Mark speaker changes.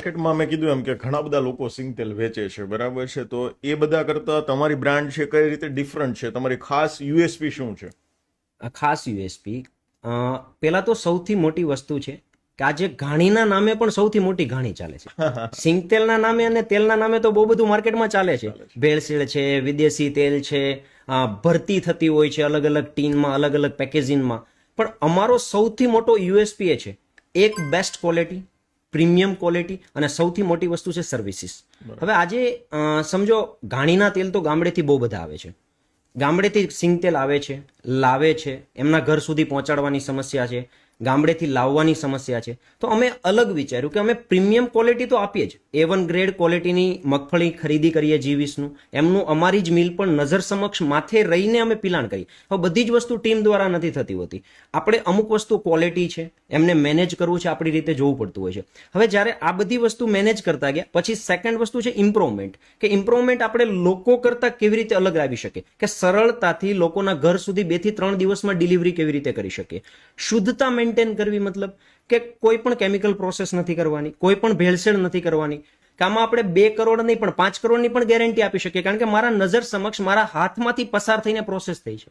Speaker 1: માર્કેટમાં મેં કીધું એમ કે ઘણા બધા લોકો સિંગતેલ વેચે છે બરાબર છે? તો એ બધા કરતા તમારી બ્રાન્ડ છે કઈ રીતે ડિફરન્ટ છે? તમારી ખાસ યુએસપી શું છે?
Speaker 2: ખાસ યુએસપી પહેલા તો સૌથી મોટી વસ્તુ છે કે આજે ઘાણીના નામે પણ સૌથી મોટી ઘાણી ચાલે છે. સિંગતેલના નામે અને તેલના નામે તો બહુ બધું માર્કેટમાં ચાલે છે. ભેળસેળ છે વિદેશી તેલ છે ભરતી થતી હોય છે અલગ અલગ ટીનમાં અલગ અલગ પેકેજિંગમાં પણ અમારો સૌથી મોટો યુએસપી એ છે. એક બેસ્ટ ક્વોલિટી પ્રીમિયમ ક્વોલિટી અને સૌથી મોટી વસ્તુ છે સર્વિસીસ હવે આજે સમજો ઘાણીના તેલ તો ગામડેથી બહુ બધા આવે છે. ગામડેથી સિંગતેલ આવે છે, લાવે છે, એમના ઘર સુધી પહોંચાડવાની સમસ્યા છે. ગામડેથી લાવવાની સમસ્યા છે. તો અમે અલગ વિચાર્યું કે અમે પ્રીમિયમ ક્વોલિટી તો આપીએ જ. એ વન ગ્રેડ ક્વોલિટીની મગફળી ખરીદી કરીએ જીવીસનું એમનું અમારી જ મિલ પણ નજર સમક્ષ માથે રહીને અમે પિલાણ કરીએ હવે બધી જ વસ્તુ ટીમ દ્વારા નથી થતી હોતી. આપણે અમુક વસ્તુ ક્વોલિટી છે, એમને મેનેજ કરવું છે, આપણી રીતે જોવું પડતું હોય છે. હવે જ્યારે આ બધી વસ્તુ મેનેજ કરતા ગયા, પછી સેકન્ડ વસ્તુ છે ઇમ્પ્રુવમેન્ટ કે ઇમ્પ્રુવમેન્ટ આપણે લોકો કરતાં કેવી રીતે અલગ આવી શકે કે સરળતાથી લોકોના ઘર સુધી બેથી ત્રણ દિવસમાં ડિલિવરી કેવી રીતે કરી શકીએ? શુદ્ધતા મેન્ટેન કરવી મતલબ કે કોઈ પણ કેમિકલ પ્રોસેસ નથી કરવાની, કોઈ પણ ભેળસેળ નથી કરવાની. કે આમાં આપણે બે કરોડ નહીં પણ પાંચ કરોડની પણ ગેરંટી આપી શકીએ. કારણ કે મારા નજર સમક્ષ મારા હાથમાંથી પસાર થઈને પ્રોસેસ થઈ છે.